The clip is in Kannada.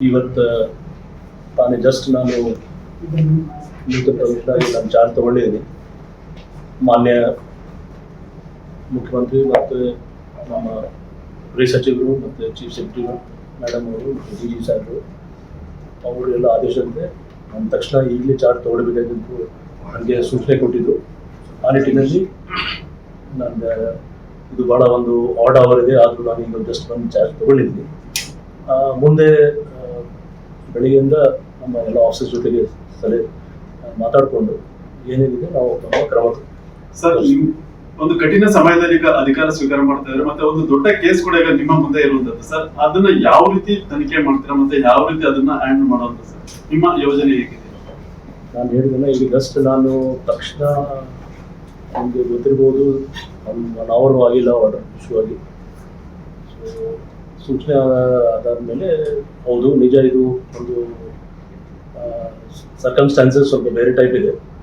ಇವತ್ತು ತಾನೇ ಜಸ್ಟ್ ನಾನು ನಾನು ಚಾರ್ಜ್ ತಗೊಂಡಿದ್ದೀನಿ. ಮಾನ್ಯ ಮುಖ್ಯಮಂತ್ರಿ ಮತ್ತು ನಮ್ಮ ಗೃಹ ಸಚಿವರು ಮತ್ತು ಚೀಫ್ ಸೆಕ್ರೆಟರಿ ಮೇಡಮ್ ಅವರು ಡಿ ಜಿ ಸಾಹೇಬರು ಅವರು ಎಲ್ಲ ಆದೇಶದಂತೆ ನನ್ನ ತಕ್ಷಣ ಈಗಲೇ ಚಾರ್ಜ್ ತಗೊಳ್ಬೇಕಾಗಿದ್ದು ನನಗೆ ಸೂಚನೆ ಕೊಟ್ಟಿದ್ದು ಆ ನಿಟ್ಟಿನಲ್ಲಿ ನನ್ನ ಇದು ಭಾಳ ಒಂದು ಆರ್ಡ್ ಅವರ್ ಇದೆ. ಆದರೂ ನಾನು ಈಗ ಜಸ್ಟ್ ಬಂದು ಚಾರ್ಜ್ ತಗೊಂಡಿದ್ದೀನಿ. ಮುಂದೆ ಬೆಳಿಗ್ಗೆಯಿಂದ ನಮ್ಮ ಎಲ್ಲ ಆಫೀಸ್ ಜೊತೆಗೆ ಸಲಹೆ ಮಾತಾಡಿಕೊಂಡು ಏನೇನಿದೆ ನಾವು ಕ್ರಮ ಸರ್ ಒಂದು ಕಠಿಣ ಸಮಯದಲ್ಲಿ ಈಗ ಅಧಿಕಾರ ಸ್ವೀಕಾರ ಮಾಡ್ತಾ ಇದ್ದಾರೆ ಮತ್ತೆ ಒಂದು ದೊಡ್ಡ ಕೇಸ್ ಕೂಡ ಈಗ ನಿಮ್ಮ ಮುಂದೆ ಇರುವಂತದ್ದು ಸರ್ ಅದನ್ನ ಯಾವ ರೀತಿ ತನಿಖೆ ಮಾಡ್ತೀರಾ ಮತ್ತೆ ಯಾವ ರೀತಿ ಅದನ್ನ ಹ್ಯಾಂಡಲ್ ಮಾಡುವಂತ ಸರ್ ನಿಮ್ಮ ಯೋಜನೆ ಹೇಗಿದೆ? ನಾನು ಹೇಳಿದ್ರೆ ಈಗ ಜಸ್ಟ್ ನಾನು ತಕ್ಷಣ ನಿಮಗೆ ಗೊತ್ತಿರ್ಬೋದು ಒಂದು ಒನ್ ಅವರ್ ಆಗಿಲ್ಲ ಆರ್ಡರ್ ಇಶ್ಯೂ ಆಗಿ ಸೊ ಸೂಚನೆ ಅದಾದಮೇಲೆ ಹೌದು ನಿಜ ಇದು ಒಂದು ಸರ್ಕಮ್ಸ್ಟಾನ್ಸಸ್ ಸ್ವಲ್ಪ ಬೇರೆ ಟೈಪ್ ಇದೆ.